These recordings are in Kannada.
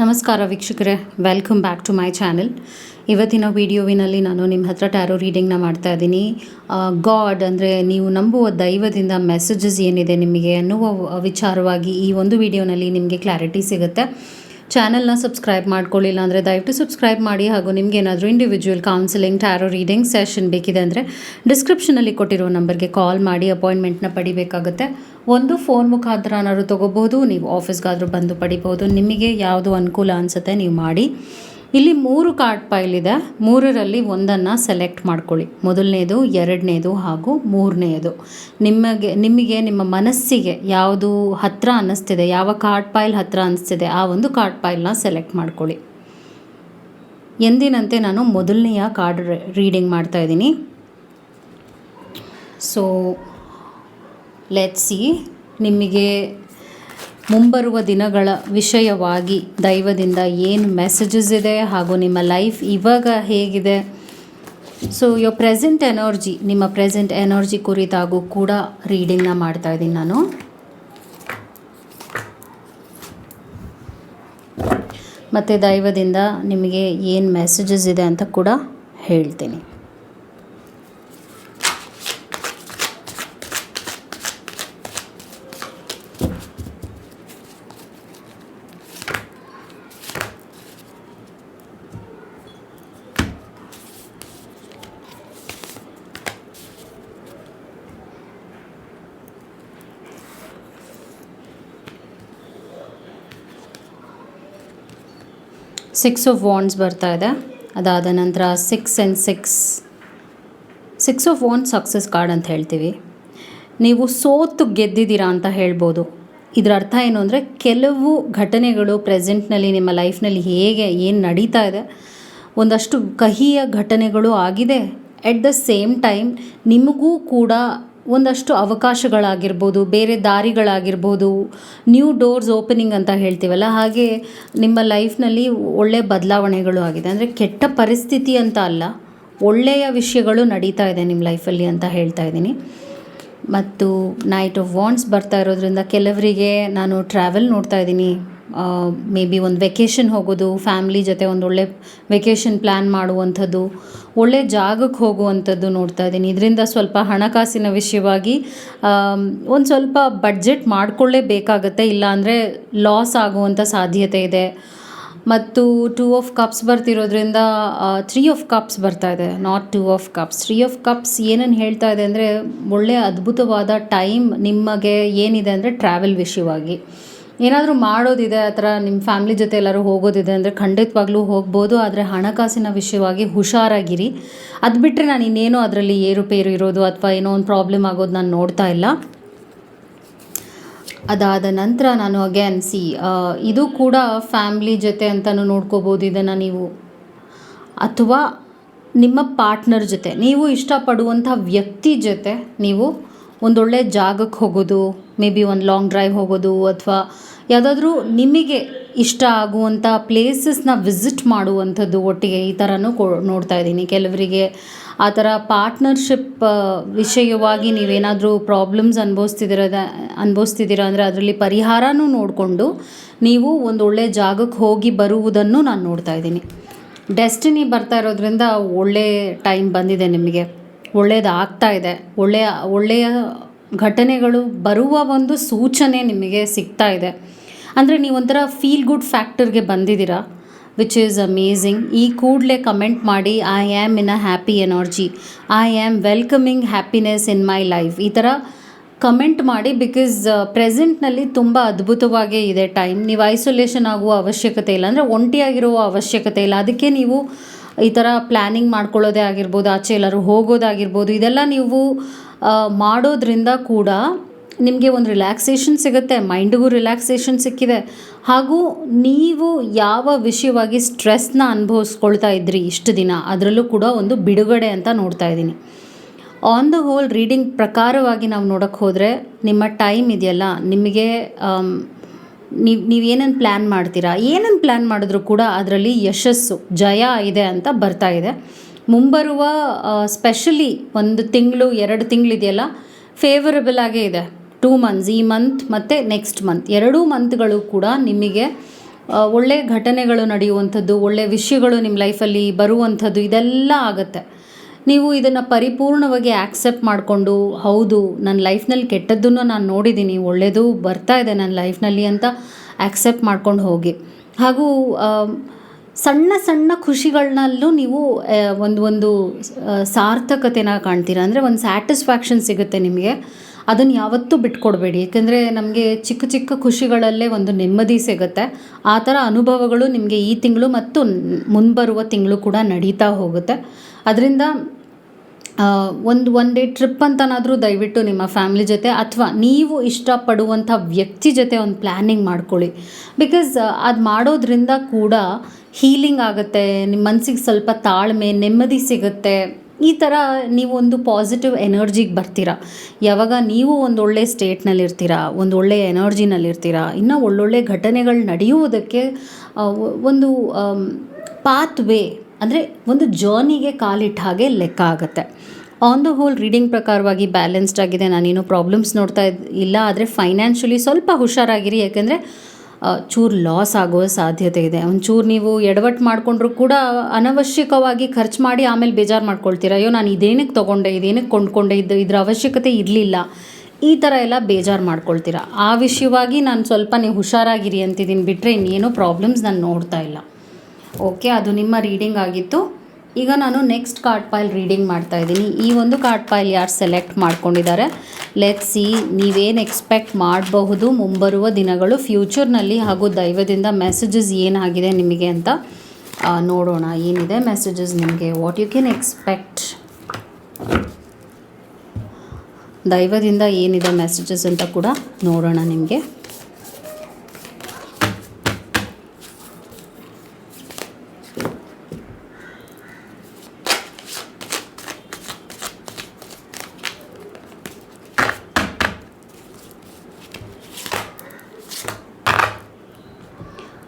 ನಮಸ್ಕಾರ ವೀಕ್ಷಕರೇ welcome back to my channel ಇವತ್ತಿನ ವಿಡಿಯೋವಿನಲ್ಲಿ ನಾನು ನಿಮ್ಮ ಹತ್ರ ಟ್ಯಾರೋ ರೀಡಿಂಗ್ನ ಮಾಡ್ತಾ ಇದ್ದೀನಿ. ಗಾಡ್ ಅಂದರೆ ನೀವು ನಂಬುವ ದೈವದಿಂದ ಮೆಸೇಜಸ್ ಏನಿದೆ ನಿಮಗೆ ಅನ್ನುವ ವಿಚಾರವಾಗಿ ಈ ಒಂದು ವಿಡಿಯೋನಲ್ಲಿ ನಿಮಗೆ ಕ್ಲಾರಿಟಿ ಸಿಗುತ್ತೆ. ಚಾನಲ್ನ ಸಬ್ಸ್ಕ್ರೈಬ್ ಮಾಡ್ಕೊಳ್ಳಿಲ್ಲ ಅಂದರೆ ದಯವಿಟ್ಟು ಸಬ್ಸ್ಕ್ರೈಬ್ ಮಾಡಿ ಹಾಗೂ ನಿಮ್ಗೆ ಏನಾದರೂ individual counselling tarot reading session ಬೇಕಿದೆ ಅಂದರೆ ಡಿಸ್ಕ್ರಿಪ್ಷನಲ್ಲಿ ಕೊಟ್ಟಿರೋ ನಂಬರ್ಗೆ ಕಾಲ್ ಮಾಡಿ ಅಪಾಯಿಂಟ್ಮೆಂಟ್ನ ಪಡಿಬೇಕಾಗುತ್ತೆ. ಒಂದು ಫೋನ್ ಮುಖಾಂತರನಾದ್ರು ತೊಗೋಬೋದು ನೀವು ಆಫೀಸ್ಗಾದರೂ ಬಂದು ಪಡಿಬೋದು ನಿಮಗೆ ಯಾವುದು ಅನುಕೂಲ ಅನಿಸುತ್ತೆ ನೀವು ಮಾಡಿ. ಇಲ್ಲಿ ಮೂರು ಕಾರ್ಡ್ ಪೈಲ್ ಇದೆ. ಮೂರರಲ್ಲಿ ಒಂದನ್ನು ಸೆಲೆಕ್ಟ್ ಮಾಡ್ಕೊಳ್ಳಿ. ಮೊದಲನೇದು, ಎರಡನೇದು ಹಾಗೂ ಮೂರನೆಯದು ನಿಮಗೆ ನಿಮಗೆ, ನಿಮ್ಮ ಮನಸ್ಸಿಗೆ ಯಾವುದು ಹತ್ತಿರ ಅನ್ನಿಸ್ತಿದೆ, ಯಾವ ಕಾರ್ಡ್ ಪೈಲ್ ಹತ್ತಿರ ಅನ್ನಿಸ್ತಿದೆ, ಆ ಒಂದು ಕಾರ್ಡ್ ಪೈಲ್ನ ಸೆಲೆಕ್ಟ್ ಮಾಡ್ಕೊಳ್ಳಿ. ಎಂದಿನಂತೆ ನಾನು ಮೊದಲನೆಯ ಕಾರ್ಡ್ ರೀಡಿಂಗ್ ಮಾಡ್ತಾ ಇದ್ದೀನಿ. ಸೊ ಲೆಟ್ ಸಿ ನಿಮಗೆ ಮುಂಬರುವ ದಿನಗಳ ವಿಷಯವಾಗಿ ದೈವದಿಂದ ಏನು ಮೆಸೇಜಸ್ ಇದೆ ಹಾಗೂ ನಿಮ್ಮ ಲೈಫ್ ಇವಾಗ ಹೇಗಿದೆ? ಸೊ ಯೋ ಪ್ರೆಸೆಂಟ್ ಎನರ್ಜಿ ನಿಮ್ಮ ಪ್ರೆಸೆಂಟ್ ಎನರ್ಜಿ ಕುರಿತಾಗೂ ಕೂಡ ರೀಡಿಂಗ್ನ ಮಾಡ್ತಾ ಇದ್ದೀನಿ ನಾನು. ಮತ್ತು ದೈವದಿಂದ ನಿಮಗೆ ಏನು ಮೆಸೇಜಸ್ ಇದೆ ಅಂತ ಕೂಡ ಹೇಳ್ತೀನಿ. ಸಿಕ್ಸ್ ಆಫ್ ವಾಂಡ್ಸ್ ಬರ್ತಾ ಇದೆ. ಅದಾದ ನಂತರ six and six six of wands success card ಅಂತ ಹೇಳ್ತೀವಿ. ನೀವು ಸೋತು ಗೆದ್ದಿದ್ದೀರಾ ಅಂತ ಹೇಳ್ಬೋದು. ಇದರ ಅರ್ಥ ಏನು ಅಂದರೆ ಕೆಲವು ಘಟನೆಗಳು ಪ್ರೆಸೆಂಟ್ನಲ್ಲಿ ನಿಮ್ಮ ಲೈಫ್ನಲ್ಲಿ ಹೇಗೆ, ಏನು ನಡೀತಾ ಇದೆ, ಒಂದಷ್ಟು ಕಹಿಯ ಘಟನೆಗಳು ಆಗಿದೆ. ಎಟ್ ದ ಸೇಮ್ ಟೈಮ್ ನಿಮಗೂ ಕೂಡ ಒಂದಷ್ಟು ಅವಕಾಶಗಳಾಗಿರ್ಬೋದು, ಬೇರೆ ದಾರಿಗಳಾಗಿರ್ಬೋದು ನ್ಯೂ ಡೋರ್ಸ್ ಓಪನಿಂಗ್ ಅಂತ ಹೇಳ್ತೀವಲ್ಲ, ಹಾಗೆ ನಿಮ್ಮ ಲೈಫ್ನಲ್ಲಿ ಒಳ್ಳೆಯ ಬದಲಾವಣೆಗಳು ಆಗಿದೆ. ಅಂದರೆ ಕೆಟ್ಟ ಪರಿಸ್ಥಿತಿ ಅಂತ ಅಲ್ಲ, ಒಳ್ಳೆಯ ವಿಷಯಗಳು ನಡೀತಾ ಇದೆ ನಿಮ್ಮ ಲೈಫಲ್ಲಿ ಅಂತ ಹೇಳ್ತಾ ಇದ್ದೀನಿ. ಮತ್ತು ನೈಟ್ ಆಫ್ ವಾಂಡ್ಸ್ ಬರ್ತಾ ಇರೋದ್ರಿಂದ ಕೆಲವರಿಗೆ ನಾನು ಟ್ರಾವೆಲ್ ನೋಡ್ತಾ ಇದ್ದೀನಿ. ಮೇ ಬಿ ಒಂದು ವೆಕೇಷನ್ ಹೋಗೋದು ಫ್ಯಾಮ್ಲಿ ಜೊತೆ ಒಂದು ಒಳ್ಳೆ ವೆಕೇಷನ್ ಪ್ಲ್ಯಾನ್ ಮಾಡುವಂಥದ್ದು ಒಳ್ಳೆ ಜಾಗಕ್ಕೆ ಹೋಗುವಂಥದ್ದು ನೋಡ್ತಾ ಇದ್ದೀನಿ. ಇದರಿಂದ ಸ್ವಲ್ಪ ಹಣಕಾಸಿನ ವಿಷಯವಾಗಿ ಒಂದು ಸ್ವಲ್ಪ ಬಡ್ಜೆಟ್ ಮಾಡಿಕೊಳ್ಳೇಬೇಕಾಗತ್ತೆ ಇಲ್ಲಾಂದರೆ ಲಾಸ್ ಆಗುವಂಥ ಸಾಧ್ಯತೆ ಇದೆ. ಮತ್ತು ಟೂ ಆಫ್ ಕಪ್ಸ್ ಬರ್ತಿರೋದ್ರಿಂದ ತ್ರೀ ಆಫ್ ಕಪ್ಸ್ ಬರ್ತಾ ಇದೆ. Not two of cups three of cups ಏನನ್ನು ಹೇಳ್ತಾ ಇದೆ ಅಂದರೆ ಒಳ್ಳೆಯ ಅದ್ಭುತವಾದ ಟೈಮ್ ನಿಮಗೆ ಏನಿದೆ ಅಂದರೆ ಟ್ರಾವೆಲ್ ವಿಷಯವಾಗಿ. ಏನಾದರೂ ಮಾಡೋದಿದೆ, ಆ ಥರ ನಿಮ್ಮ ಫ್ಯಾಮ್ಲಿ ಜೊತೆ ಎಲ್ಲರೂ ಹೋಗೋದಿದೆ ಅಂದರೆ ಖಂಡಿತವಾಗ್ಲೂ ಹೋಗ್ಬೋದು, ಆದರೆ ಹಣಕಾಸಿನ ವಿಷಯವಾಗಿ ಹುಷಾರಾಗಿರಿ. ಅದು ಬಿಟ್ಟರೆ ನಾನು ಇನ್ನೇನು ಅದರಲ್ಲಿ ಏರುಪೇರು ಇರೋದು ಅಥವಾ ಏನೋ ಒಂದು ಪ್ರಾಬ್ಲಮ್ ಆಗೋದು ನಾನು ನೋಡ್ತಾ ಇಲ್ಲ. ಅದಾದ ನಂತರ ನಾನು ಅಗೇನ್ ಸಿ ಇದು ಕೂಡ ಫ್ಯಾಮ್ಲಿ ಜೊತೆ ಅಂತಲೂ ನೋಡ್ಕೋಬೋದು ಇದನ್ನು ನೀವು. ಅಥವಾ ನಿಮ್ಮ ಪಾರ್ಟ್ನರ್ ಜೊತೆ, ನೀವು ಇಷ್ಟಪಡುವಂಥ ವ್ಯಕ್ತಿ ಜೊತೆ ನೀವು ಒಂದೊಳ್ಳೆ ಜಾಗಕ್ಕೆ ಹೋಗೋದು ಮೇ ಬಿ ಒಂದು ಲಾಂಗ್ ಡ್ರೈವ್ ಹೋಗೋದು, ಅಥವಾ ಯಾವುದಾದ್ರೂ ನಿಮಗೆ ಇಷ್ಟ ಆಗುವಂಥ ಪ್ಲೇಸಸ್ನ ವಿಸಿಟ್ ಮಾಡುವಂಥದ್ದು ಒಟ್ಟಿಗೆ ಈ ಥರನೂ ಕೊ, ನೋಡ್ತಾ ಇದ್ದೀನಿ. ಕೆಲವರಿಗೆ ಆ ಥರ ಪಾರ್ಟ್ನರ್ಶಿಪ್ ವಿಷಯವಾಗಿ ನೀವೇನಾದರೂ ಪ್ರಾಬ್ಲಮ್ಸ್ ಅನುಭವಿಸ್ತಿದ್ದೀರ ಅನುಭವಿಸ್ತಿದ್ದೀರಾ ಅಂದರೆ ಅದರಲ್ಲಿ ಪರಿಹಾರನೂ ನೋಡಿಕೊಂಡು ನೀವು ಒಂದು ಒಳ್ಳೆಯ ಜಾಗಕ್ಕೆ ಹೋಗಿ ಬರುವುದನ್ನು ನಾನು ನೋಡ್ತಾ ಇದ್ದೀನಿ. ಡೆಸ್ಟಿನಿ ಬರ್ತಾ ಇರೋದ್ರಿಂದ ಒಳ್ಳೆಯ ಟೈಮ್ ಬಂದಿದೆ ನಿಮಗೆ. ಒಳ್ಳೆಯದಾಗ್ತಾ ಇದೆ. ಒಳ್ಳೆಯ ಒಳ್ಳೆಯ ಘಟನೆಗಳು ಬರುವ ಒಂದು ಸೂಚನೆ ನಿಮಗೆ ಸಿಗ್ತಾ ಇದೆ. ಅಂದರೆ ನೀವೊಂಥರ ಫೀಲ್ ಗುಡ್ ಫ್ಯಾಕ್ಟರ್ಗೆ ಬಂದಿದ್ದೀರಾ ವಿಚ್ ಈಸ್ ಅಮೇಝಿಂಗ್ ಈ ಕೂಡಲೇ ಕಮೆಂಟ್ ಮಾಡಿ I am in a happy energy I am welcoming happiness in my life ಈ ಥರ ಕಮೆಂಟ್ ಮಾಡಿ ಬಿಕಾಸ್ ಪ್ರೆಸೆಂಟ್ನಲ್ಲಿ ತುಂಬ ಅದ್ಭುತವಾಗೇ ಇದೆ ಟೈಮ್ ನೀವು ಐಸೋಲೇಷನ್ ಆಗುವ ಅವಶ್ಯಕತೆ ಇಲ್ಲ. ಅಂದರೆ ಒಂಟಿಯಾಗಿರುವ ಅವಶ್ಯಕತೆ ಇಲ್ಲ. ಅದಕ್ಕೆ ನೀವು ಈ ಥರ ಪ್ಲ್ಯಾನಿಂಗ್ ಮಾಡ್ಕೊಳ್ಳೋದೇ ಆಗಿರ್ಬೋದು, ಆಚೆ ಎಲ್ಲರೂ ಹೋಗೋದಾಗಿರ್ಬೋದು, ಇದೆಲ್ಲ ನೀವು ಮಾಡೋದ್ರಿಂದ ಕೂಡ ನಿಮಗೆ ಒಂದು ರಿಲ್ಯಾಕ್ಸೇಷನ್ ಸಿಗುತ್ತೆ ಮೈಂಡಿಗೂ ರಿಲ್ಯಾಕ್ಸೇಷನ್ ಸಿಕ್ಕಿದೆ. ಹಾಗೂ ನೀವು ಯಾವ ವಿಷಯವಾಗಿ ಸ್ಟ್ರೆಸ್ನ ಅನುಭವಿಸ್ಕೊಳ್ತಾ ಇದ್ರಿ ಇಷ್ಟು ದಿನ, ಅದರಲ್ಲೂ ಕೂಡ ಒಂದು ಬಿಡುಗಡೆ ಅಂತ ನೋಡ್ತಾ ಇದ್ದೀನಿ. ಆನ್ ದ ಹೋಲ್ ರೀಡಿಂಗ್ ಪ್ರಕಾರವಾಗಿ ನಾವು ನೋಡೋಕ್ಕೆ ಹೋದರೆ, ನಿಮ್ಮ ಟೈಮ್ ಇದೆಯಲ್ಲ, ನಿಮಗೆ ನೀವು ನೀವು ಏನೇನು ಪ್ಲ್ಯಾನ್ ಮಾಡ್ತೀರಾ? ಏನೇನು ಪ್ಲ್ಯಾನ್ ಮಾಡಿದ್ರೂ ಕೂಡ ಅದರಲ್ಲಿ ಯಶಸ್ಸು, ಜಯ ಇದೆ ಅಂತ ಬರ್ತಾ ಇದೆ. ಮುಂಬರುವ ಸ್ಪೆಷಲಿ ಒಂದು ತಿಂಗಳು, ಎರಡು ತಿಂಗಳಿದೆಯಲ್ಲ ಫೇವರಬಲ್ ಆಗೇ ಇದೆ. ಟೂ ಮಂತ್ಸ್ ಈ ಮಂತ್ ಮತ್ತು ನೆಕ್ಸ್ಟ್ ಮಂತ್ ಎರಡೂ ಮಂತ್ಗಳು ಕೂಡ ನಿಮಗೆ ಒಳ್ಳೆಯ ಒಳ್ಳೆ ಘಟನೆಗಳು ನಡೆಯುವಂಥದ್ದು, ಒಳ್ಳೆ ವಿಷಯಗಳು ನಿಮ್ಮ ಲೈಫಲ್ಲಿ ಬರುವಂಥದ್ದು, ಇದೆಲ್ಲ ಆಗುತ್ತೆ. ನೀವು ಇದನ್ನು ಪರಿಪೂರ್ಣವಾಗಿ ಆ್ಯಕ್ಸೆಪ್ಟ್ ಮಾಡಿಕೊಂಡು, ಹೌದು ನನ್ನ ಲೈಫ್ನಲ್ಲಿ ಕೆಟ್ಟದ್ದನ್ನು ನಾನು ನೋಡಿದ್ದೀನಿ ಒಳ್ಳೆಯದು ಬರ್ತಾ ಇದೆ ನನ್ನ ಲೈಫ್ನಲ್ಲಿ ಅಂತ ಆ್ಯಕ್ಸೆಪ್ಟ್ ಮಾಡ್ಕೊಂಡು ಹೋಗಿ. ಹಾಗೂ ಸಣ್ಣ ಸಣ್ಣ ಖುಷಿಗಳನ್ನಲ್ಲೂ ನೀವು ಒಂದು ಒಂದು ಸಾರ್ಥಕತೆನ ಕಾಣ್ತೀರ? ಅಂದರೆ ಒಂದು ಸ್ಯಾಟಿಸ್ಫ್ಯಾಕ್ಷನ್ ಸಿಗುತ್ತೆ ನಿಮಗೆ. ಅದನ್ನು ಯಾವತ್ತೂ ಬಿಟ್ಕೊಡ್ಬೇಡಿ. ಏಕೆಂದರೆ ನಮಗೆ ಚಿಕ್ಕ ಚಿಕ್ಕ ಖುಷಿಗಳಲ್ಲೇ ಒಂದು ನೆಮ್ಮದಿ ಸಿಗುತ್ತೆ. ಆ ಥರ ಅನುಭವಗಳು ನಿಮಗೆ ಈ ತಿಂಗಳು ಮತ್ತು ಮುಂಬರುವ ತಿಂಗಳು ಕೂಡ ನಡೀತಾ ಹೋಗುತ್ತೆ. ಅದರಿಂದ ಒಂದು ಒನ್ ಡೇ ಟ್ರಿಪ್ ಅಂತನಾದರೂ ದಯವಿಟ್ಟು ನಿಮ್ಮ ಫ್ಯಾಮಿಲಿ ಜೊತೆ ಅಥವಾ ನೀವು ಇಷ್ಟಪಡುವಂಥ ವ್ಯಕ್ತಿ ಜೊತೆ ಒಂದು ಪ್ಲ್ಯಾನಿಂಗ್ ಮಾಡ್ಕೊಳ್ಳಿ. ಬಿಕಾಸ್ ಅದು ಮಾಡೋದ್ರಿಂದ ಕೂಡ ಹೀಲಿಂಗ್ ಆಗುತ್ತೆ ನಿಮ್ಮ ಮನಸ್ಸಿಗೆ ಸ್ವಲ್ಪ ತಾಳ್ಮೆ, ನೆಮ್ಮದಿ ಸಿಗುತ್ತೆ. ಈ ಥರ ಒಂದು ಪಾಸಿಟಿವ್ ಎನರ್ಜಿಗೆ ಬರ್ತೀರಾ. ಯಾವಾಗ ನೀವು ಒಂದು ಒಳ್ಳೆ ಸ್ಟೇಟ್ನಲ್ಲಿರ್ತೀರಾ ಒಂದು ಒಳ್ಳೆ ಎನರ್ಜಿನಲ್ಲಿರ್ತೀರಾ ಇನ್ನೂ ಒಳ್ಳೊಳ್ಳೆ ಘಟನೆಗಳು ನಡೆಯುವುದಕ್ಕೆ ಒಂದು ಪಾತ್ ವೇ ಅಂದರೆ ಒಂದು ಜರ್ನಿಗೆ ಕಾಲಿಟ್ಟ ಹಾಗೆ ಲೆಕ್ಕ ಆಗುತ್ತೆ. ಆನ್ ದ ಹೋಲ್ ರೀಡಿಂಗ್ ಪ್ರಕಾರವಾಗಿ ಬ್ಯಾಲೆನ್ಸ್ಡ್ ಆಗಿದೆ. ನಾನೇನು ಪ್ರಾಬ್ಲಮ್ಸ್ ನೋಡ್ತಾ ಇಲ್ಲ, ಆದರೆ ಫೈನಾನ್ಷಿಯಲಿ ಸ್ವಲ್ಪ ಹುಷಾರಾಗಿರಿ. ಯಾಕೆಂದರೆ ಚೂರು ಲಾಸ್ ಆಗೋ ಸಾಧ್ಯತೆ ಇದೆ. ಒಂಚೂರು ನೀವು ಎಡವಟ್ಟು ಮಾಡಿಕೊಂಡ್ರು ಕೂಡ ಅನವಶ್ಯಕವಾಗಿ ಖರ್ಚು ಮಾಡಿ ಆಮೇಲೆ ಬೇಜಾರು ಮಾಡ್ಕೊಳ್ತೀರ. ಅಯ್ಯೋ, ನಾನು ಇದೇನಕ್ಕೆ ತೊಗೊಂಡೆ ಇದೇನಕ್ಕೆ ಕೊಂಡ್ಕೊಂಡೆ ಇದ್ದು ಇದ್ರ ಅವಶ್ಯಕತೆ ಇರಲಿಲ್ಲ. ಈ ಥರ ಎಲ್ಲ ಬೇಜಾರು ಮಾಡ್ಕೊಳ್ತೀರಾ. ಆ ವಿಷಯವಾಗಿ ನಾನು ಸ್ವಲ್ಪ ನೀವು ಹುಷಾರಾಗಿರಿ ಅಂತಿದ್ದೀನಿ ಬಿಟ್ಟರೆ ಇನ್ನೇನೋ ಪ್ರಾಬ್ಲಮ್ಸ್ ನಾನು ನೋಡ್ತಾ ಇಲ್ಲ. ಓಕೆ, ಅದು ನಿಮ್ಮ ರೀಡಿಂಗ್ ಆಗಿತ್ತು. ಈಗ ನಾನು ನೆಕ್ಸ್ಟ್ ಕಾರ್ಡ್ ಪೈಲ್ ರೀಡಿಂಗ್ ಮಾಡ್ತಾ ಇದ್ದೀನಿ. ಈ ಒಂದು ಕಾರ್ಡ್ ಪೈಲ್ ಯಾರು ಸೆಲೆಕ್ಟ್ ಮಾಡ್ಕೊಂಡಿದ್ದಾರೆ? ಲೆಟ್ ಸಿ ನೀವೇನು ಎಕ್ಸ್ಪೆಕ್ಟ್ ಮಾಡಬಹುದು ಮುಂಬರುವ ದಿನಗಳು ಫ್ಯೂಚರ್ನಲ್ಲಿ ಹಾಗೂ ದೈವದಿಂದ ಮೆಸೇಜಸ್ ಏನಾಗಿದೆ ನಿಮಗೆ ಅಂತ ನೋಡೋಣ. ಏನಿದೆ ಮೆಸೇಜಸ್ ನಿಮಗೆ? ವಾಟ್ ಯು ಕ್ಯಾನ್ ಎಕ್ಸ್ಪೆಕ್ಟ್ ದೈವದಿಂದ ಏನಿದೆ ಮೆಸೇಜಸ್ ಅಂತ ಕೂಡ ನೋಡೋಣ ನಿಮಗೆ.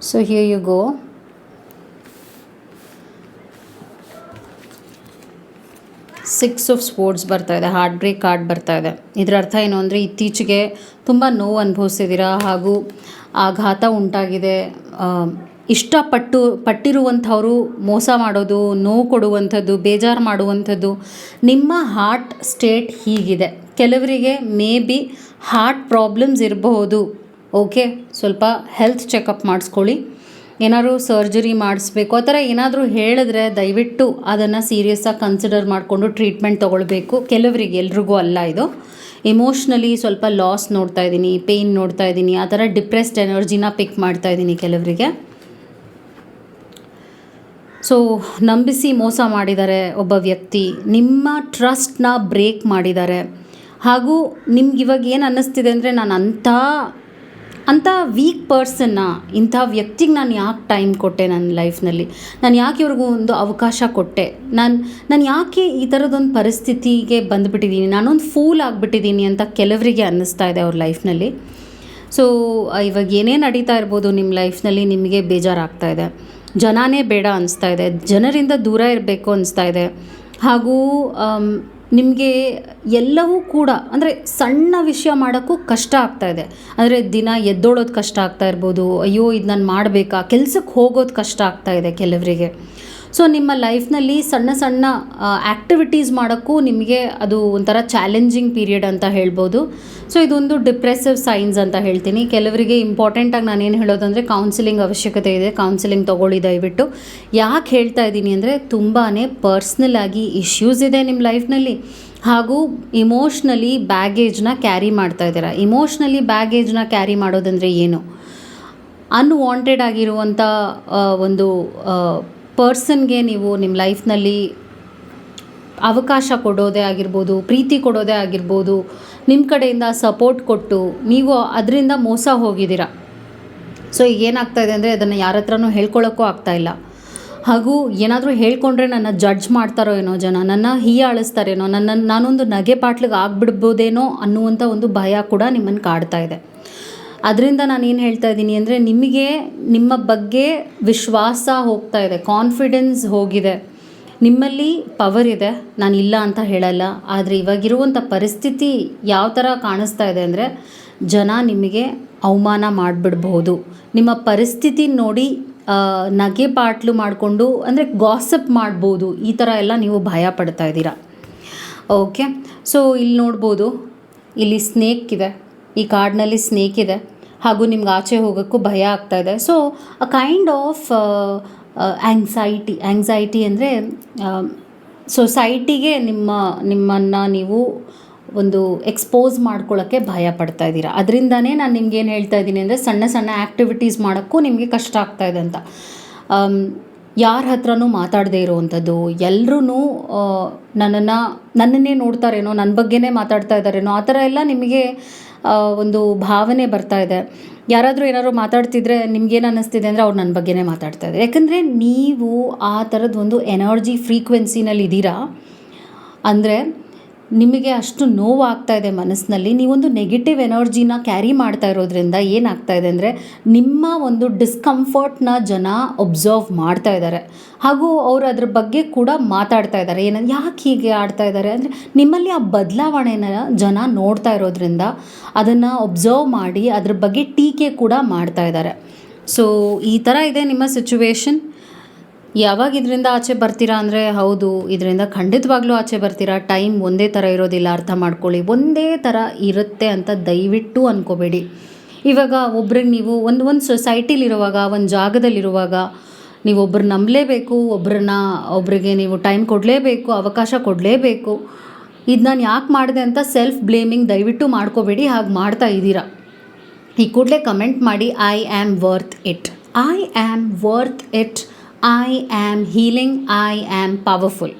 So here you go. Six of swords ಬರ್ತಾ ಇದೆ. ಹಾರ್ಟ್ ಬ್ರೇಕ್ ಕಾರ್ಡ್ ಬರ್ತಾ ಇದೆ. ಇದರ ಅರ್ಥ ಏನು ಅಂದರೆ ಇತ್ತೀಚೆಗೆ ತುಂಬ ನೋವು ಅನುಭವಿಸಿದ್ದೀರಾ? ಹಾಗೂ ಆಘಾತ ಉಂಟಾಗಿದೆ. ಇಷ್ಟಪಟ್ಟು, ಪಟ್ಟಿರುವಂಥವರು ಮೋಸ ಮಾಡೋದು, ನೋವು ಕೊಡುವಂಥದ್ದು, ಬೇಜಾರು ಮಾಡುವಂಥದ್ದು, ನಿಮ್ಮ ಹಾರ್ಟ್ ಸ್ಟೇಟ್ ಹೀಗಿದೆ. ಕೆಲವರಿಗೆ ಮೇ ಬಿ ಹಾರ್ಟ್ ಪ್ರಾಬ್ಲಮ್ಸ್ ಇರಬಹುದು. ಓಕೆ, ಸ್ವಲ್ಪ ಹೆಲ್ತ್ ಚೆಕಪ್ ಮಾಡಿಸ್ಕೊಳ್ಳಿ. ಏನಾದರೂ ಸರ್ಜರಿ ಮಾಡಿಸ್ಬೇಕು, ಆ ಥರ ಏನಾದರೂ ಹೇಳಿದ್ರೆ ದಯವಿಟ್ಟು ಅದನ್ನು ಸೀರಿಯಸ್ಸಾಗಿ ಕನ್ಸಿಡರ್ ಮಾಡಿಕೊಂಡು ಟ್ರೀಟ್ಮೆಂಟ್ ತೊಗೊಳ್ಬೇಕು. ಕೆಲವರಿಗೆ ಎಲ್ರಿಗೂ ಅಲ್ಲ ಇದು. ಇಮೋಷ್ನಲಿ ಸ್ವಲ್ಪ ಲಾಸ್ ನೋಡ್ತಾ ಇದ್ದೀನಿ ಪೇಯ್ನ್ ನೋಡ್ತಾ ಇದ್ದೀನಿ, ಆ ಥರ ಡಿಪ್ರೆಸ್ಡ್ ಎನರ್ಜಿನ ಪಿಕ್ ಮಾಡ್ತಾ ಇದ್ದೀನಿ ಕೆಲವರಿಗೆ. ಸೊ ನಂಬಿಸಿ ಮೋಸ ಮಾಡಿದ್ದಾರೆ ಒಬ್ಬ ವ್ಯಕ್ತಿ, ನಿಮ್ಮ ಟ್ರಸ್ಟ್ನ ಬ್ರೇಕ್ ಮಾಡಿದ್ದಾರೆ. ಹಾಗೂ ನಿಮ್ಗೆ ಇವಾಗ ಏನು ಅನ್ನಿಸ್ತಿದೆ ಅಂದರೆ ನಾನು ಅಂಥ ಅಂಥ ವೀಕ್ ಪರ್ಸನ್ನ ಇಂಥ ವ್ಯಕ್ತಿಗೆ ನಾನು ಯಾಕೆ ಟೈಮ್ ಕೊಟ್ಟೆ ನನ್ನ ಲೈಫ್ನಲ್ಲಿ ನಾನು ಯಾಕೆ ಇವ್ರಿಗೂ ಒಂದು ಅವಕಾಶ ಕೊಟ್ಟೆ? ನಾನು ನಾನು ಯಾಕೆ ಈ ಥರದೊಂದು ಪರಿಸ್ಥಿತಿಗೆ ಬಂದುಬಿಟ್ಟಿದ್ದೀನಿ ನಾನೊಂದು ಫೂಲ್ ಆಗಿಬಿಟ್ಟಿದ್ದೀನಿ ಅಂತ ಕೆಲವರಿಗೆ ಅನ್ನಿಸ್ತಾ ಇದೆ ಅವ್ರ ಲೈಫ್ನಲ್ಲಿ ಸೊ ಇವಾಗ ಏನೇ ನಡೀತಾ ಇರ್ಬೋದು ನಿಮ್ಮ ಲೈಫ್ನಲ್ಲಿ ನಿಮಗೆ ಬೇಜಾರಾಗ್ತಾ ಇದೆ. ಜನಾನೇ ಬೇಡ ಅನಿಸ್ತಾ ಇದೆ. ಜನರಿಂದ ದೂರ ಇರಬೇಕು ಅನಿಸ್ತಾ ಇದೆ. ಹಾಗೂ ನಿಮಗೆ ಎಲ್ಲವೂ ಕೂಡ, ಅಂದರೆ ಸಣ್ಣ ವಿಷಯ ಮಾಡೋಕ್ಕೂ ಕಷ್ಟ ಆಗ್ತಾ ಇದೆ. ಅಂದರೆ ದಿನ ಎದ್ದೋಳೋದು ಕಷ್ಟ ಆಗ್ತಾ ಇರ್ಬೋದು, ಅಯ್ಯೋ ಇದು ನಾನು ಮಾಡಬೇಕಾ? ಕೆಲ್ಸಕ್ಕೆ ಹೋಗೋದು ಕಷ್ಟ ಆಗ್ತಾ ಇದೆ ಕೆಲವರಿಗೆ. ಸೊ ನಿಮ್ಮ ಲೈಫ್ನಲ್ಲಿ ಸಣ್ಣ ಸಣ್ಣ ಆ್ಯಕ್ಟಿವಿಟೀಸ್ ಮಾಡೋಕ್ಕೂ ನಿಮಗೆ ಅದು ಒಂಥರ ಚಾಲೆಂಜಿಂಗ್ ಪೀರಿಯಡ್ ಅಂತ ಹೇಳ್ಬೋದು. ಸೊ ಇದೊಂದು ಡಿಪ್ರೆಸಿವ್ ಸೈನ್ಸ್ ಅಂತ ಹೇಳ್ತೀನಿ. ಕೆಲವರಿಗೆ ಇಂಪಾರ್ಟೆಂಟಾಗಿ ನಾನೇನು ಹೇಳೋದಂದರೆ ಕೌನ್ಸಿಲಿಂಗ್ ಅವಶ್ಯಕತೆ ಇದೆ. ಕೌನ್ಸಿಲಿಂಗ್ ತೊಗೊಳ್ಳಿ ದಯವಿಟ್ಟು. ಯಾಕೆ ಹೇಳ್ತಾ ಇದ್ದೀನಿ ಅಂದರೆ ತುಂಬಾ ಪರ್ಸ್ನಲ್ ಆಗಿ ಇಶ್ಯೂಸ್ ಇದೆ ನಿಮ್ಮ ಲೈಫ್ನಲ್ಲಿ ಹಾಗೂ ಇಮೋಷ್ನಲಿ ಬ್ಯಾಗೇಜ್ನ ಕ್ಯಾರಿ ಮಾಡ್ತಾ ಇದ್ದೀರಾ. ಇಮೋಷ್ನಲಿ ಬ್ಯಾಗೇಜ್ನ ಕ್ಯಾರಿ ಮಾಡೋದಂದರೆ ಏನು? ಅನ್ವಾಂಟೆಡ್ ಆಗಿರುವಂಥ ಒಂದು ಪರ್ಸನ್ಗೆ ನೀವು ನಿಮ್ಮ ಲೈಫ್ನಲ್ಲಿ ಅವಕಾಶ ಕೊಡೋದೇ ಆಗಿರ್ಬೋದು, ಪ್ರೀತಿ ಕೊಡೋದೇ ಆಗಿರ್ಬೋದು, ನಿಮ್ಮ ಕಡೆಯಿಂದ ಸಪೋರ್ಟ್ ಕೊಟ್ಟು ನೀವು ಅದರಿಂದ ಮೋಸ ಹೋಗಿದ್ದೀರಾ? ಸೊ, ಈಗ ಏನಾಗ್ತಾ ಇದೆ ಅಂದರೆ ಅದನ್ನು ಯಾರ ಹತ್ರನೂ ಹೇಳ್ಕೊಳ್ಳೋಕ್ಕೂ ಆಗ್ತಾ ಇಲ್ಲ. ಹಾಗೂ ಏನಾದರೂ ಹೇಳ್ಕೊಂಡ್ರೆ ನನ್ನ ಜಡ್ಜ್ ಮಾಡ್ತಾರೋ ಏನೋ ಜನ, ನನ್ನ ಹೀಯಾಳಿಸ್ತಾರೇನೋ ನನ್ನ, ನಾನೊಂದು ನಗೆ ಪಾಟ್ಲಿಗೆ ಆಗ್ಬಿಡ್ಬೋದೇನೋ ಅನ್ನುವಂಥ ಒಂದು ಭಯ ಕೂಡ ನಿಮ್ಮನ್ನು ಕಾಡ್ತಾ ಇದೆ. ಅದರಿಂದ ನಾನು ಏನು ಹೇಳ್ತಾ ಇದ್ದೀನಿ ಅಂದರೆ ನಿಮಗೆ ನಿಮ್ಮ ಬಗ್ಗೆ ವಿಶ್ವಾಸ ಹೋಗ್ತಾ ಇದೆ ಕಾನ್ಫಿಡೆನ್ಸ್ ಹೋಗಿದೆ. ನಿಮ್ಮಲ್ಲಿ ಪವರ್ ಇದೆ, ನಾನು ಇಲ್ಲ ಅಂತ ಹೇಳಲ್ಲ. ಆದರೆ ಇವಾಗಿರುವಂಥ ಪರಿಸ್ಥಿತಿ ಯಾವ ಥರ ಕಾಣಿಸ್ತಾ ಇದೆ ಅಂದರೆ ಜನ ನಿಮಗೆ ಅವಮಾನ ಮಾಡಿಬಿಡ್ಬಹುದು. ನಿಮ್ಮ ಪರಿಸ್ಥಿತಿ ನೋಡಿ ನಗೆ ಪಾಟ್ಲು ಮಾಡಿಕೊಂಡು ಅಂದರೆ ಗಾಸಪ್ ಮಾಡ್ಬೋದು. ಈ ಥರ ಎಲ್ಲ ನೀವು ಭಯ ಪಡ್ತಾ ಇದ್ದೀರಾ? ಓಕೆ ಸೊ ಇಲ್ಲಿ ನೋಡ್ಬೋದು, ಇಲ್ಲಿ ಸ್ನೇಕ್ ಇದೆ. ಈ ಕಾಡಿನಲ್ಲಿ ಸ್ನೇಕ್ ಇದೆ. ಹಾಗೂ ನಿಮ್ಗೆ ಆಚೆ ಹೋಗೋಕ್ಕೂ ಭಯ ಆಗ್ತಾ ಇದೆ. So a kind of anxiety anxiety ಅಂದರೆ ಸೊಸೈಟಿಗೆ ನಿಮ್ಮ, ನಿಮ್ಮನ್ನು ನೀವು ಒಂದು ಎಕ್ಸ್ಪೋಸ್ ಮಾಡ್ಕೊಳ್ಳೋಕ್ಕೆ ಭಯ ಪಡ್ತಾ ಇದ್ದೀರಾ. ಅದರಿಂದನೇ ನಾನು ನಿಮ್ಗೆ ಏನು ಹೇಳ್ತಾ ಇದ್ದೀನಿ ಅಂದರೆ ಸಣ್ಣ ಸಣ್ಣ ಆ್ಯಕ್ಟಿವಿಟೀಸ್ ಮಾಡೋಕ್ಕೂ ನಿಮಗೆ ಕಷ್ಟ ಆಗ್ತಾ ಇದೆ ಅಂತ. ಯಾರ ಹತ್ರನೂ ಮಾತಾಡದೇ ಇರೋವಂಥದ್ದು ಎಲ್ಲರೂ ನನ್ನನ್ನು, ನನ್ನನ್ನೇ ನೋಡ್ತಾರೇನೋ ನನ್ನ ಬಗ್ಗೆನೇ ಮಾತಾಡ್ತಾ ಇದ್ದಾರೇನೋ, ಆ ಥರ ಎಲ್ಲ ನಿಮಗೆ ಒಂದು ಭಾವನೆ ಬರ್ತಾ ಇದೆ. ಯಾರಾದರೂ ಏನಾದ್ರು ಮಾತಾಡ್ತಿದ್ರೆ ನಿಮ್ಗೇನು ಅನ್ನಿಸ್ತಿದೆ ಅಂದರೆ ಅವ್ರು ನನ್ನ ಬಗ್ಗೆನೇ ಮಾತಾಡ್ತಾ ಇದ್ದಾರೆ ಯಾಕಂದರೆ ನೀವು ಆ ಥರದ್ದು ಒಂದು ಎನರ್ಜಿ ಫ್ರೀಕ್ವೆನ್ಸಿನಲ್ಲಿ ಇದ್ದೀರಾ ಅಂದರೆ ನಿಮಗೆ ಅಷ್ಟು ನೋವಾಗ್ತಾ ಇದೆ ಮನಸ್ಸಿನಲ್ಲಿ, ನೀವೊಂದು ನೆಗೆಟಿವ್ ಎನರ್ಜಿನ ಕ್ಯಾರಿ ಮಾಡ್ತಾ ಇರೋದ್ರಿಂದ ಏನಾಗ್ತಾ ಇದೆ ಅಂದರೆ, ನಿಮ್ಮ ಒಂದು ಡಿಸ್ಕಂಫರ್ಟ್ನ ಜನ ಒಬ್ಸರ್ವ್ ಮಾಡ್ತಾ ಇದ್ದಾರೆ. ಹಾಗೂ ಅವರು ಅದ್ರ ಬಗ್ಗೆ ಕೂಡ ಮಾತಾಡ್ತಾ ಇದ್ದಾರೆ. ಏನಂದ್ರೆ ಯಾಕೆ ಹೀಗೆ ಆಡ್ತಾ ಇದ್ದಾರೆ ಅಂದರೆ, ನಿಮ್ಮಲ್ಲಿ ಆ ಬದಲಾವಣೆನ ಜನ ನೋಡ್ತಾ ಇರೋದ್ರಿಂದ ಅದನ್ನು ಒಬ್ಸರ್ವ್ ಮಾಡಿ ಅದ್ರ ಬಗ್ಗೆ ಟೀಕೆ ಕೂಡ ಮಾಡ್ತಾ ಇದ್ದಾರೆ. ಸೊ ಈ ಥರ ಇದೆ ನಿಮ್ಮ ಸಿಚುವೇಶನ್ ಯಾವಾಗ ಇದರಿಂದ ಆಚೆ ಬರ್ತೀರಾ ಅಂದರೆ, ಹೌದು, ಇದರಿಂದ ಖಂಡಿತವಾಗ್ಲೂ ಆಚೆ ಬರ್ತೀರಾ. ಟೈಮ್ ಒಂದೇ ಥರ ಇರೋದಿಲ್ಲ, ಅರ್ಥ ಮಾಡ್ಕೊಳ್ಳಿ. ಒಂದೇ ಥರ ಇರುತ್ತೆ ಅಂತ ದಯವಿಟ್ಟು ಅನ್ಕೋಬೇಡಿ. ಇವಾಗ ಒಬ್ರಿಗೆ ನೀವು ಒಂದು ಒಂದು ಸೊಸೈಟಿಲಿರುವಾಗ, ಒಂದು ಜಾಗದಲ್ಲಿರುವಾಗ ನೀವು ಒಬ್ರು ನಂಬಲೇಬೇಕು ಒಬ್ಬರನ್ನ ಒಬ್ರಿಗೆ ನೀವು ಟೈಮ್ ಕೊಡಲೇಬೇಕು, ಅವಕಾಶ ಕೊಡಲೇಬೇಕು. ಇದು ನಾನು ಯಾಕೆ ಮಾಡಿದೆ ಅಂತ ಸೆಲ್ಫ್ ಬ್ಲೇಮಿಂಗ್ ದಯವಿಟ್ಟು ಮಾಡ್ಕೋಬೇಡಿ, ಹಾಗೆ ಮಾಡ್ತಾ ಇದ್ದೀರಾ. ಈ ಕೂಡಲೇ ಕಮೆಂಟ್ ಮಾಡಿ I am worth it I am worth it I am healing I am powerful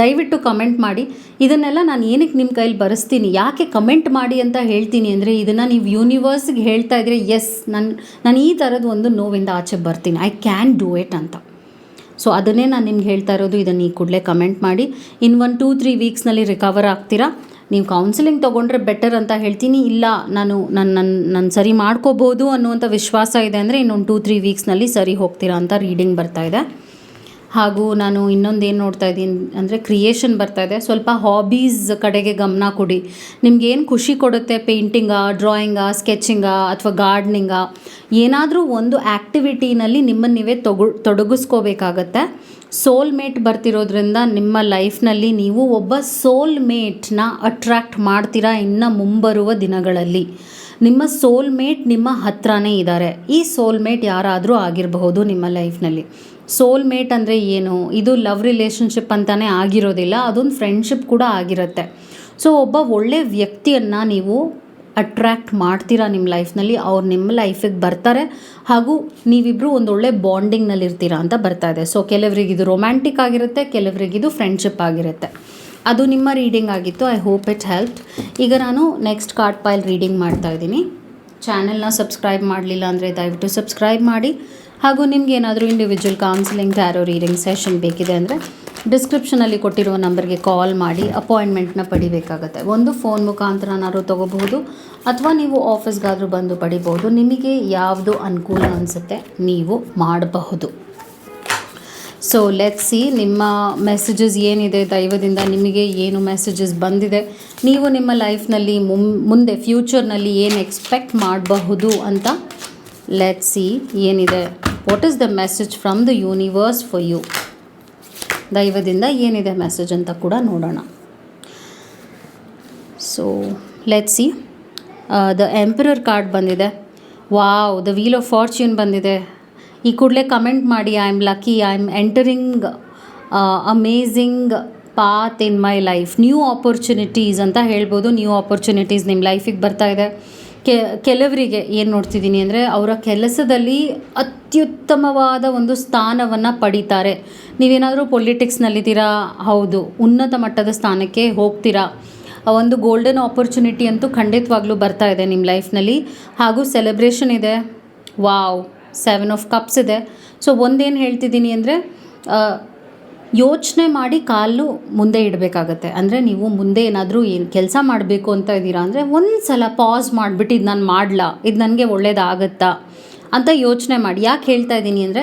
ದಯವಿಟ್ಟು ಕಮೆಂಟ್ ಮಾಡಿ. ಇದನ್ನೆಲ್ಲ ನಾನು ಏನಕ್ಕೆ ನಿಮ್ಮ ಕೈಲಿ ಬರೆಸ್ತೀನಿ? ಯಾಕೆ ಕಮೆಂಟ್ ಮಾಡಿ ಅಂತ ಹೇಳ್ತೀನಿ ಅಂದರೆ ಇದನ್ನು ನೀವು ಯೂನಿವರ್ಸ್ಗೆ ಹೇಳ್ತಾ ಇದ್ರೆ ಎಸ್ ನನ್ನ ನಾನು ಈ ಥರದ ಒಂದು ನೋವಿಂದ ಆಚೆ ಬರ್ತೀನಿ. ಐ ಕ್ಯಾನ್ ಡೂ ಇಟ್ ಅಂತ. ಸೊ ಅದನ್ನೇ ನಾನು ನಿಮ್ಗೆ ಹೇಳ್ತಾ ಇರೋದು. ಇದನ್ನು ಈ ಕೂಡಲೇ ಕಮೆಂಟ್ ಮಾಡಿ. ಇನ್ ಒನ್ ಟೂ ತ್ರೀ ವೀಕ್ಸ್ನಲ್ಲಿ ರಿಕವರ್ ಆಗ್ತೀರಾ? ನೀವು ಕೌನ್ಸಿಲಿಂಗ್ ತೊಗೊಂಡ್ರೆ ಬೆಟರ್ ಅಂತ ಹೇಳ್ತೀನಿ. ಇಲ್ಲ, ನಾನು ನನ್ನ ನನ್ನ ನಾನು ಸರಿ ಮಾಡ್ಕೋಬೋದು ಅನ್ನುವಂಥ ವಿಶ್ವಾಸ ಇದೆ ಅಂದರೆ ಇನ್ನೊಂದು ಟೂ ತ್ರೀ ವೀಕ್ಸ್ನಲ್ಲಿ ಸರಿ ಹೋಗ್ತೀರಾ ಅಂತ ರೀಡಿಂಗ್ ಬರ್ತಾ ಇದೆ. ಹಾಗೂ ನಾನು ಇನ್ನೊಂದು ಏನು ನೋಡ್ತಾ ಇದ್ದೀನಿ ಅಂದರೆ ಕ್ರಿಯೇಷನ್ ಬರ್ತಾ ಇದೆ. ಸ್ವಲ್ಪ ಹಾಬೀಸ್ ಕಡೆಗೆ ಗಮನ ಕೊಡಿ. ನಿಮ್ಗೆ ಏನು ಖುಷಿ ಕೊಡುತ್ತೆ? ಪೇಂಟಿಂಗಾ ಡ್ರಾಯಿಂಗಾ ಸ್ಕೆಚಿಂಗಾ ಅಥವಾ ಗಾರ್ಡ್ನಿಂಗಾ ಏನಾದರೂ ಒಂದು ಆ್ಯಕ್ಟಿವಿಟಿನಲ್ಲಿ ನಿಮ್ಮನ್ನು ನೀವೇ ತೊಗೊ, ತೊಡಗಿಸ್ಕೋಬೇಕಾಗತ್ತೆ. ಸೋಲ್ಮೇಟ್ ಬರ್ತಿರೋದ್ರಿಂದ ನಿಮ್ಮ ಲೈಫ್ನಲ್ಲಿ ನೀವು ಒಬ್ಬ ಸೋಲ್ಮೇಟ್ನ ಅಟ್ರ್ಯಾಕ್ಟ್ ಮಾಡ್ತೀರಾ ಇನ್ನು ಮುಂಬರುವ ದಿನಗಳಲ್ಲಿ. ನಿಮ್ಮ ಸೋಲ್ಮೇಟ್ ನಿಮ್ಮ ಹತ್ರನೇ ಇದ್ದಾರೆ ಈ ಸೋಲ್ಮೇಟ್ ಯಾರಾದರೂ ಆಗಿರಬಹುದು ನಿಮ್ಮ ಲೈಫ್ನಲ್ಲಿ ಸೋಲ್ಮೇಟ್ ಅಂದರೆ ಏನು? ಇದು ಲವ್ ರಿಲೇಷನ್ಶಿಪ್ ಅಂತಲೇ ಆಗಿರೋದಿಲ್ಲ, ಅದೊಂದು ಫ್ರೆಂಡ್ಶಿಪ್ ಕೂಡ ಆಗಿರುತ್ತೆ. ಸೊ ಒಬ್ಬ ಒಳ್ಳೆ ವ್ಯಕ್ತಿಯನ್ನು ನೀವು ಅಟ್ರ್ಯಾಕ್ಟ್ ಮಾಡ್ತೀರಾ ನಿಮ್ಮ ಲೈಫ್ನಲ್ಲಿ ಅವ್ರು ನಿಮ್ಮ ಲೈಫಿಗೆ ಬರ್ತಾರೆ. ಹಾಗೂ ನೀವಿಬ್ಬರು ಒಂದೊಳ್ಳೆ ಬಾಂಡಿಂಗ್ನಲ್ಲಿ ಇರ್ತೀರಾ ಅಂತ ಬರ್ತಾ ಇದೆ. ಸೊ ಕೆಲವರಿಗೆ ಇದು ರೊಮ್ಯಾಂಟಿಕ್ ಆಗಿರುತ್ತೆ, ಕೆಲವರಿಗೆ ಇದು ಫ್ರೆಂಡ್ಶಿಪ್ ಆಗಿರುತ್ತೆ. ಅದು ನಿಮ್ಮ ರೀಡಿಂಗ್ ಆಗಿತ್ತು. ಐ ಹೋಪ್ ಇಟ್ ಹೆಲ್ಪ್ ಈಗ ನಾನು ನೆಕ್ಸ್ಟ್ ಕಾರ್ಡ್ ಪೈಲ್ ರೀಡಿಂಗ್ ಮಾಡ್ತಾ ಇದ್ದೀನಿ. ಚಾನೆಲ್ನ ಸಬ್ಸ್ಕ್ರೈಬ್ ಮಾಡಲಿಲ್ಲ ಅಂದರೆ ದಯವಿಟ್ಟು ಸಬ್ಸ್ಕ್ರೈಬ್ ಮಾಡಿ. ಹಾಗೂ ನಿಮ್ಗೆ ಏನಾದರೂ individual counselling tarot reading session ಬೇಕಿದೆ ಅಂದರೆ ಡಿಸ್ಕ್ರಿಪ್ಷನಲ್ಲಿ ಕೊಟ್ಟಿರುವ ನಂಬರ್ಗೆ ಕಾಲ್ ಮಾಡಿ ಅಪಾಯಿಂಟ್ಮೆಂಟ್ನ ಪಡಿಬೇಕಾಗತ್ತೆ. ಒಂದು ಫೋನ್ ಮುಖಾಂತರನಾದ್ರು ತೊಗೋಬಹುದು, ಅಥವಾ ನೀವು ಆಫೀಸ್ಗಾದರೂ ಬಂದು ಪಡಿಬಹುದು. ನಿಮಗೆ ಯಾವುದು ಅನುಕೂಲ ಅನಿಸುತ್ತೆ ನೀವು ಮಾಡಬಹುದು. ಸೊ ಲೆಟ್ ಸಿ ನಿಮ್ಮ ಮೆಸೇಜಸ್ ಏನಿದೆ, ದೈವದಿಂದ ನಿಮಗೆ ಏನು ಮೆಸೇಜಸ್ ಬಂದಿದೆ, ನೀವು ನಿಮ್ಮ ಲೈಫ್ನಲ್ಲಿ ಮುಂ, ಮುಂದೆ ಫ್ಯೂಚರ್ನಲ್ಲಿ ಏನು ಎಕ್ಸ್ಪೆಕ್ಟ್ ಮಾಡಬಹುದು ಅಂತ ಲೆಟ್ ಸಿ ಏನಿದೆ. What is the message from the universe for you ದೈವದಿಂದ ಏನಿದೆ ಮೆಸೇಜ್ ಅಂತ ಕೂಡ ನೋಡೋಣ. So let see the emperor card ಬಂದಿದೆ. Wow the wheel of fortune ಬಂದಿದೆ. ಈ ಕೂಡಲೇ ಕಮೆಂಟ್ ಮಾಡಿ I am lucky I am entering amazing path in my life new opportunities ಅಂತ ಹೇಳ್ಬೋದು. ನ್ಯೂ ಆಪರ್ಚುನಿಟೀಸ್ ನಿಮ್ಮ ಲೈಫಿಗೆ ಬರ್ತಾ ಇದೆ. ಕೆ, ಕೆಲವರಿಗೆ ಏನು ನೋಡ್ತಿದ್ದೀನಿ ಅಂದರೆ ಅವರ ಕೆಲಸದಲ್ಲಿ ಅತ್ಯುತ್ತಮವಾದ ಒಂದು ಸ್ಥಾನವನ್ನು ಪಡಿತಾರೆ. ನೀವೇನಾದರೂ ಪೊಲಿಟಿಕ್ಸ್ನಲ್ಲಿದ್ದೀರಾ ಹೌದು, ಉನ್ನತ ಮಟ್ಟದ ಸ್ಥಾನಕ್ಕೆ ಹೋಗ್ತೀರಾ? ಒಂದು ಗೋಲ್ಡನ್ ಆಪರ್ಚುನಿಟಿ ಅಂತೂ ಖಂಡಿತವಾಗ್ಲೂ ಬರ್ತಾ ಇದೆ ನಿಮ್ಮ ಲೈಫ್ನಲ್ಲಿ ಹಾಗೂ ಸೆಲೆಬ್ರೇಷನ್ ಇದೆ. ವಾವ್ ಸೆವೆನ್ ಆಫ್ ಕಪ್ಸ್ ಇದೆ. ಸೊ ಒಂದೇನು ಹೇಳ್ತಿದ್ದೀನಿ ಅಂದರೆ ಯೋಚನೆ ಮಾಡಿ ಕಾಲು ಮುಂದೆ ಇಡಬೇಕಾಗತ್ತೆ. ಅಂದರೆ ನೀವು ಮುಂದೆ ಏನಾದರೂ ಏನು ಕೆಲಸ ಮಾಡಬೇಕು ಅಂತ ಇದ್ದೀರಾ ಅಂದರೆ ಒಂದು ಸಲ ಪಾಸ್ ಮಾಡಿಬಿಟ್ಟು ಇದು ನಾನು ಮಾಡಲಾ? ಇದು ನನಗೆ ಒಳ್ಳೇದಾಗತ್ತಾ? ಅಂತ ಯೋಚನೆ ಮಾಡಿ. ಯಾಕೆ ಹೇಳ್ತಾ ಇದ್ದೀನಿ ಅಂದರೆ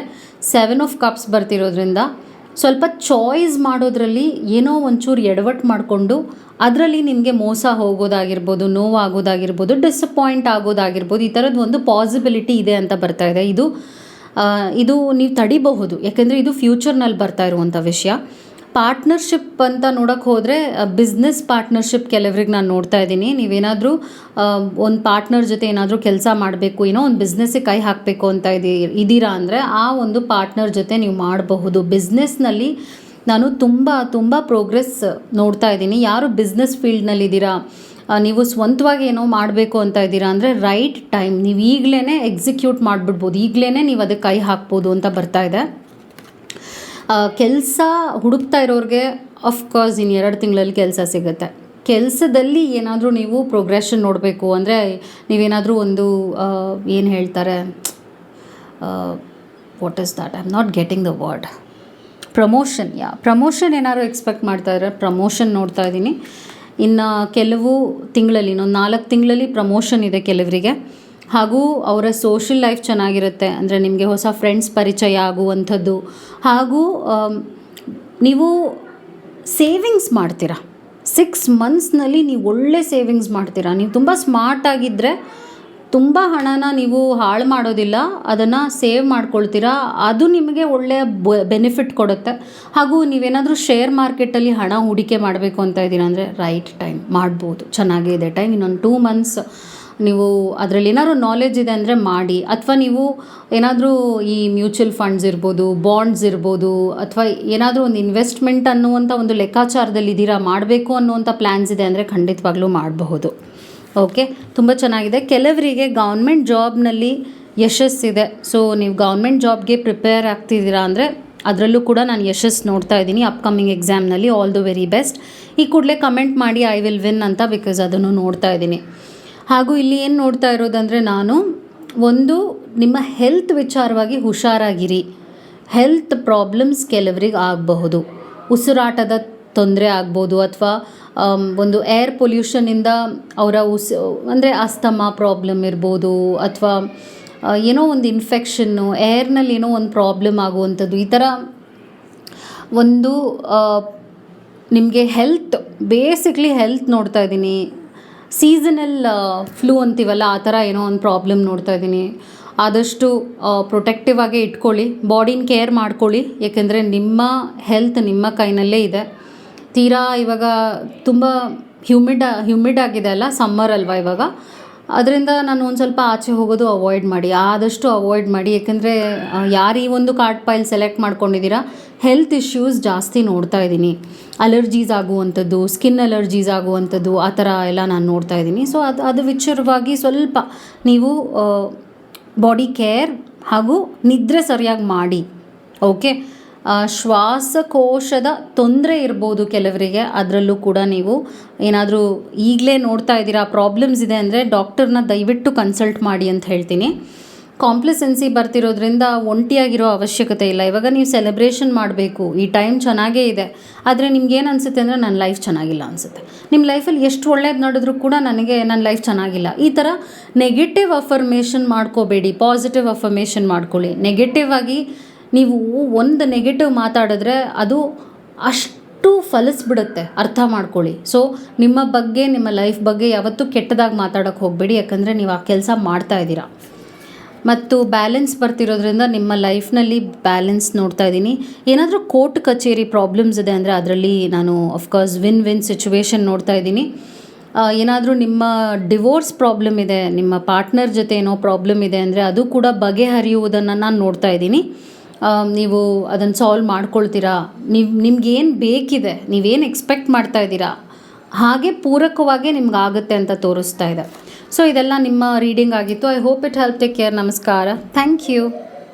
ಸೆವೆನ್ ಆಫ್ ಕಪ್ಸ್ ಬರ್ತಿರೋದ್ರಿಂದ ಸ್ವಲ್ಪ ಚಾಯ್ಸ್ ಮಾಡೋದ್ರಲ್ಲಿ ಏನೋ ಒಂಚೂರು ಎಡವಟ್ಟು ಮಾಡಿಕೊಂಡು ಅದರಲ್ಲಿ ನಿಮಗೆ ಮೋಸ ಹೋಗೋದಾಗಿರ್ಬೋದು, ನೋವಾಗೋದಾಗಿರ್ಬೋದು ಡಿಸಪಾಯಿಂಟ್ ಆಗೋದಾಗಿರ್ಬೋದು ಈ ಥರದ್ದು ಒಂದು ಪಾಸಿಬಿಲಿಟಿ ಇದೆ ಅಂತ ಬರ್ತಾ ಇದೆ. ಇದು ಇದು ನೀವು ತಡಿಬಹುದು. ಯಾಕೆಂದರೆ ಇದು ಫ್ಯೂಚರ್ನಲ್ಲಿ ಬರ್ತಾ ಇರುವಂಥ ವಿಷಯ. ಪಾರ್ಟ್ನರ್ಶಿಪ್ ಅಂತ ನೋಡೋಕ್ಕೆ ಹೋದರೆ ಬಿಸ್ನೆಸ್ ಪಾರ್ಟ್ನರ್ಶಿಪ್ ಕೆಲವ್ರಿಗೆ ನಾನು ನೋಡ್ತಾ ಇದ್ದೀನಿ. ನೀವೇನಾದರೂ ಒಂದು ಪಾರ್ಟ್ನರ್ ಜೊತೆ ಏನಾದರೂ ಕೆಲಸ ಮಾಡಬೇಕು, ಏನೋ ಒಂದು ಬಿಸ್ನೆಸ್ಸಿಗೆ ಕೈ ಹಾಕಬೇಕು ಅಂತ ಇದೀ ಇದ್ದೀರಾ ಅಂದರೆ, ಆ ಒಂದು ಪಾರ್ಟ್ನರ್ ಜೊತೆ ನೀವು ಮಾಡಬಹುದು. ಬಿಸ್ನೆಸ್ನಲ್ಲಿ ನಾನು ತುಂಬ ತುಂಬ ಪ್ರೋಗ್ರೆಸ್ ನೋಡ್ತಾ ಇದ್ದೀನಿ. ಯಾರು ಬಿಸ್ನೆಸ್ ಫೀಲ್ಡ್ನಲ್ಲಿದ್ದೀರಾ? ನೀವು ಸ್ವಂತವಾಗಿ ಏನೋ ಮಾಡಬೇಕು ಅಂತ ಇದ್ದೀರಾ ಅಂದರೆ ರೈಟ್ ಟೈಮ್ ನೀವು ಈಗಲೇ ಎಕ್ಸಿಕ್ಯೂಟ್ ಮಾಡಿಬಿಡ್ಬೋದು. ಈಗಲೇ ನೀವು ಅದಕ್ಕೆ ಕೈ ಹಾಕ್ಬೋದು ಅಂತ ಬರ್ತಾ ಇದೆ. ಕೆಲಸ ಹುಡುಕ್ತಾ ಇರೋರಿಗೆ ಅಫ್ಕೋರ್ಸ್ ಇನ್ನು ಎರಡು ತಿಂಗಳಲ್ಲಿ ಕೆಲಸ ಸಿಗುತ್ತೆ. ಕೆಲಸದಲ್ಲಿ ಏನಾದರೂ ನೀವು ಪ್ರೋಗ್ರೆಷನ್ ನೋಡಬೇಕು ಅಂದರೆ ನೀವೇನಾದರೂ ಒಂದು ಏನು ಹೇಳ್ತಾರೆ what is that I am not getting the word promotion yeah promotion ಏನಾದ್ರು ಎಕ್ಸ್ಪೆಕ್ಟ್ ಮಾಡ್ತಾ ಇದ್ರೆ ಪ್ರಮೋಷನ್ ನೋಡ್ತಾ ಇದ್ದೀನಿ. ಇನ್ನು ಕೆಲವು ತಿಂಗಳಲ್ಲಿ, ಇನ್ನೊಂದು ನಾಲ್ಕು ತಿಂಗಳಲ್ಲಿ ಪ್ರಮೋಷನ್ ಇದೆ ಕೆಲವರಿಗೆ. ಹಾಗೂ ಅವರ ಸೋಷಿಯಲ್ ಲೈಫ್ ಚೆನ್ನಾಗಿರುತ್ತೆ. ಅಂದರೆ ನಿಮಗೆ ಹೊಸ ಫ್ರೆಂಡ್ಸ್ ಪರಿಚಯ ಆಗುವಂಥದ್ದು. ಹಾಗೂ ನೀವು ಸೇವಿಂಗ್ಸ್ ಮಾಡ್ತೀರಾ? ಸಿಕ್ಸ್ ಮಂತ್ಸ್ನಲ್ಲಿ ನೀವು ಒಳ್ಳೆ ಸೇವಿಂಗ್ಸ್ ಮಾಡ್ತೀರಾ? ನೀವು ತುಂಬ ಸ್ಮಾರ್ಟ್ ಆಗಿದ್ದರೆ ತುಂಬ ಹಣನ ನೀವು ಹಾಳು ಮಾಡೋದಿಲ್ಲ, ಅದನ್ನು ಸೇವ್ ಮಾಡ್ಕೊಳ್ತೀರಾ, ಅದು ನಿಮಗೆ ಒಳ್ಳೆಯ ಬೆನಿಫಿಟ್ ಕೊಡುತ್ತೆ. ಹಾಗೂ ನೀವೇನಾದರೂ ಶೇರ್ ಮಾರ್ಕೆಟಲ್ಲಿ ಹಣ ಹೂಡಿಕೆ ಮಾಡಬೇಕು ಅಂತ ಇದ್ದೀರಾ ಅಂದರೆ ರೈಟ್ ಟೈಮ್ ಮಾಡ್ಬೋದು. ಚೆನ್ನಾಗೇ ಇದೆ ಟೈಮ್ ಇನ್ನೊಂದು ಟೂ ಮಂತ್ಸ್ ನೀವು ಅದರಲ್ಲಿ ಏನಾದ್ರು ನಾಲೆಜ್ ಇದೆ ಅಂದರೆ ಮಾಡಿ. ಅಥವಾ ನೀವು ಏನಾದರೂ ಈ ಮ್ಯೂಚುವಲ್ ಫಂಡ್ಸ್ ಇರ್ಬೋದು ಬಾಂಡ್ಸ್ ಇರ್ಬೋದು, ಅಥವಾ ಏನಾದರೂ ಒಂದು ಇನ್ವೆಸ್ಟ್ಮೆಂಟ್ ಅನ್ನುವಂಥ ಒಂದು ಲೆಕ್ಕಾಚಾರದಲ್ಲಿ ಇದ್ದೀರಾ ಮಾಡಬೇಕು ಅನ್ನುವಂಥ ಪ್ಲ್ಯಾನ್ಸ್ ಇದೆ ಅಂದರೆ ಖಂಡಿತವಾಗ್ಲೂ ಮಾಡಬಹುದು. ಓಕೆ ತುಂಬ ಚೆನ್ನಾಗಿದೆ. ಕೆಲವರಿಗೆ ಗೌರ್ಮೆಂಟ್ ಜಾಬ್ನಲ್ಲಿ ಯಶಸ್ಸಿದೆ ಸೊ ನೀವು ಗೌರ್ಮೆಂಟ್ ಜಾಬ್ಗೆ ಪ್ರಿಪೇರ್ ಆಗ್ತಿದ್ದೀರಾ ಅಂದರೆ ಅದರಲ್ಲೂ ಕೂಡ ನಾನು ಯಶಸ್ಸು ನೋಡ್ತಾ ಇದ್ದೀನಿ ಅಪ್ಕಮಿಂಗ್ ಎಕ್ಸಾಮ್ನಲ್ಲಿ ಆಲ್ ದ ವೆರಿ ಬೆಸ್ಟ್ ಈ ಕೂಡಲೇ ಕಮೆಂಟ್ ಮಾಡಿ ಐ ವಿಲ್ ವಿನ್ ಅಂತ ಬಿಕಾಸ್ ಅದನ್ನು ನೋಡ್ತಾ ಇದ್ದೀನಿ. ಹಾಗೂ ಇಲ್ಲಿ ಏನು ನೋಡ್ತಾ ಇರೋದಂದರೆ ನಾನು ಒಂದು ನಿಮ್ಮ ಹೆಲ್ತ್ ವಿಚಾರವಾಗಿ ಹುಷಾರಾಗಿರಿ. ಹೆಲ್ತ್ ಪ್ರಾಬ್ಲಮ್ಸ್ ಕೆಲವರಿಗೆ ಆಗಬಹುದು. ಉಸಿರಾಟದ ತೊಂದರೆ ಆಗ್ಬೋದು ಅಥವಾ ಒಂದು ಏರ್ ಪೊಲ್ಯೂಷನಿಂದ ಅವರ ಉಸಿ, ಅಂದರೆ ಅಸ್ತಮಾ ಪ್ರಾಬ್ಲಮ್ ಇರ್ಬೋದು ಅಥವಾ ಏನೋ ಒಂದು ಇನ್ಫೆಕ್ಷನ್ನು ಏರ್ನಲ್ಲಿ ಏನೋ ಒಂದು ಪ್ರಾಬ್ಲಮ್ ಆಗುವಂಥದ್ದು, ಈ ಥರ ಒಂದು ನಿಮಗೆ ಹೆಲ್ತ್ ಬೇಸಿಕ್ಲಿ ಹೆಲ್ತ್ ನೋಡ್ತಾ ಇದ್ದೀನಿ. ಸೀಸನಲ್ ಫ್ಲೂ ಅಂತೀವಲ್ಲ, ಆ ಥರ ಏನೋ ಒಂದು ಪ್ರಾಬ್ಲಮ್ ನೋಡ್ತಾ ಇದ್ದೀನಿ. ಆದಷ್ಟು ಪ್ರೊಟೆಕ್ಟಿವ್ ಆಗೇ ಇಟ್ಕೊಳ್ಳಿ. ಬಾಡಿನ ಕೇರ್ ಮಾಡ್ಕೊಳ್ಳಿ. ಏಕೆಂದರೆ ನಿಮ್ಮ ಹೆಲ್ತ್ ನಿಮ್ಮ ಕೈನಲ್ಲೇ ಇದೆ. ತೀರಾ ಇವಾಗ ತುಂಬ ಹ್ಯೂಮಿಡ್ ಹ್ಯೂಮಿಡ್ ಆಗಿದೆ ಅಲ್ಲ ಸಮ್ಮರ್ ಅಲ್ವಾ ಇವಾಗ. ಅದರಿಂದ ನಾನು ಒಂದು ಸ್ವಲ್ಪ ಆಚೆ ಹೋಗೋದು ಅವಾಯ್ಡ್ ಮಾಡಿ, ಆದಷ್ಟು ಅವಾಯ್ಡ್ ಮಾಡಿ. ಏಕೆಂದರೆ ಯಾರು ಈ ಒಂದು ಕಾರ್ಡ್ ಪೈಲ್ ಸೆಲೆಕ್ಟ್ ಮಾಡ್ಕೊಂಡಿದ್ದೀರಾ ಹೆಲ್ತ್ ಇಶ್ಯೂಸ್ ಜಾಸ್ತಿ ನೋಡ್ತಾ ಇದ್ದೀನಿ. ಅಲರ್ಜೀಸ್ ಆಗುವಂಥದ್ದು ಸ್ಕಿನ್ ಅಲರ್ಜೀಸ್ ಆಗುವಂಥದ್ದು, ಆ ಥರ ಎಲ್ಲ ನಾನು ನೋಡ್ತಾ ಇದ್ದೀನಿ. ಸೊ ಅದು ಅದು ವಿಚಾರವಾಗಿ ಸ್ವಲ್ಪ ನೀವು ಬಾಡಿ ಕೇರ್ ಹಾಗೂ ನಿದ್ರೆ ಸರಿಯಾಗಿ ಮಾಡಿ ಓಕೆ ಶ್ವಾಸಕೋಶದ ತೊಂದರೆ ಇರ್ಬೋದು ಕೆಲವರಿಗೆ. ಅದರಲ್ಲೂ ಕೂಡ ನೀವು ಏನಾದರೂ ಈಗಲೇ ನೋಡ್ತಾ ಇದ್ದೀರಾ ಪ್ರಾಬ್ಲಮ್ಸ್ ಇದೆ ಅಂದರೆ ಡಾಕ್ಟರ್ನ ದಯವಿಟ್ಟು ಕನ್ಸಲ್ಟ್ ಮಾಡಿ ಅಂತ ಹೇಳ್ತೀನಿ. ಕಾಂಪ್ಲೆಸೆನ್ಸಿ ಬರ್ತಿರೋದ್ರಿಂದ ಒಂಟಿಯಾಗಿರೋ ಅವಶ್ಯಕತೆ ಇಲ್ಲ. ಇವಾಗ ನೀವು ಸೆಲೆಬ್ರೇಷನ್ ಮಾಡಬೇಕು. ಈ ಟೈಮ್ ಚೆನ್ನಾಗೇ ಇದೆ. ಆದರೆ ನಿಮ್ಗೆ ಏನು ಅನಿಸುತ್ತೆ ಅಂದರೆ ನನ್ನ ಲೈಫ್ ಚೆನ್ನಾಗಿಲ್ಲ ಅನಿಸುತ್ತೆ. ನಿಮ್ಮ ಲೈಫಲ್ಲಿ ಎಷ್ಟು ಒಳ್ಳೇದು ನಡೆದ್ರೂ ಕೂಡ ನನಗೆ ನನ್ನ ಲೈಫ್ ಚೆನ್ನಾಗಿಲ್ಲ. ಈ ಥರ ನೆಗೆಟಿವ್ ಅಫರ್ಮೇಷನ್ ಮಾಡ್ಕೋಬೇಡಿ. ಪಾಸಿಟಿವ್ ಅಫರ್ಮೇಷನ್ ಮಾಡ್ಕೊಳ್ಳಿ. ನೆಗೆಟಿವ್ ಆಗಿ ನೀವು ಒಂದು ನೆಗೆಟಿವ್ ಮಾತಾಡಿದ್ರೆ ಅದು ಅಷ್ಟು ಫಲಿಸ್ಬಿಡುತ್ತೆ, ಅರ್ಥ ಮಾಡ್ಕೊಳ್ಳಿ. ಸೊ ನಿಮ್ಮ ಬಗ್ಗೆ, ನಿಮ್ಮ ಲೈಫ್ ಬಗ್ಗೆ ಯಾವತ್ತೂ ಕೆಟ್ಟದಾಗಿ ಮಾತಾಡೋಕ್ಕೆ ಹೋಗಬೇಡಿ, ಯಾಕಂದರೆ ನೀವು ಆ ಕೆಲಸ ಮಾಡ್ತಾ ಇದ್ದೀರಾ. ಮತ್ತು ಬ್ಯಾಲೆನ್ಸ್ ಬರ್ತಿರೋದ್ರಿಂದ ನಿಮ್ಮ ಲೈಫ್ನಲ್ಲಿ ಬ್ಯಾಲೆನ್ಸ್ ನೋಡ್ತಾ ಇದ್ದೀನಿ. ಏನಾದರೂ ಕೋರ್ಟ್ ಕಚೇರಿ ಪ್ರಾಬ್ಲಮ್ಸ್ ಇದೆ ಅಂದರೆ ಅದರಲ್ಲಿ ನಾನು ಅಫ್ಕೋರ್ಸ್ ವಿನ್ ವಿನ್ ಸಿಚುವೇಶನ್ ನೋಡ್ತಾ ಇದ್ದೀನಿ. ಏನಾದರೂ ನಿಮ್ಮ ಡಿವೋರ್ಸ್ ಪ್ರಾಬ್ಲಮ್ ಇದೆ, ನಿಮ್ಮ ಪಾರ್ಟ್ನರ್ ಜೊತೆ ಏನೋ ಪ್ರಾಬ್ಲಮ್ ಇದೆ ಅಂದರೆ ಅದು ಕೂಡ ಬಗೆಹರಿಯುವುದನ್ನು ನಾನು ನೋಡ್ತಾ ಇದ್ದೀನಿ. ನೀವು ಅದನ್ನು ಸಾಲ್ವ್ ಮಾಡ್ಕೊಳ್ತೀರಾ? ನೀವು, ನಿಮ್ಗೇನು ಬೇಕಿದೆ? ನೀವೇನು ಎಕ್ಸ್ಪೆಕ್ಟ್ ಮಾಡ್ತಾ ಇದ್ದೀರಾ? ಹಾಗೆ ಪೂರಕವಾಗೇ ನಿಮ್ಗೆ ಆಗುತ್ತೆ ಅಂತ ತೋರಿಸ್ತಾ ಇದೆ. ಸೊ ಇದೆಲ್ಲ ನಿಮ್ಮ ರೀಡಿಂಗ್ ಆಗಿತ್ತು. I hope it help take care ನಮಸ್ಕಾರ. Thank you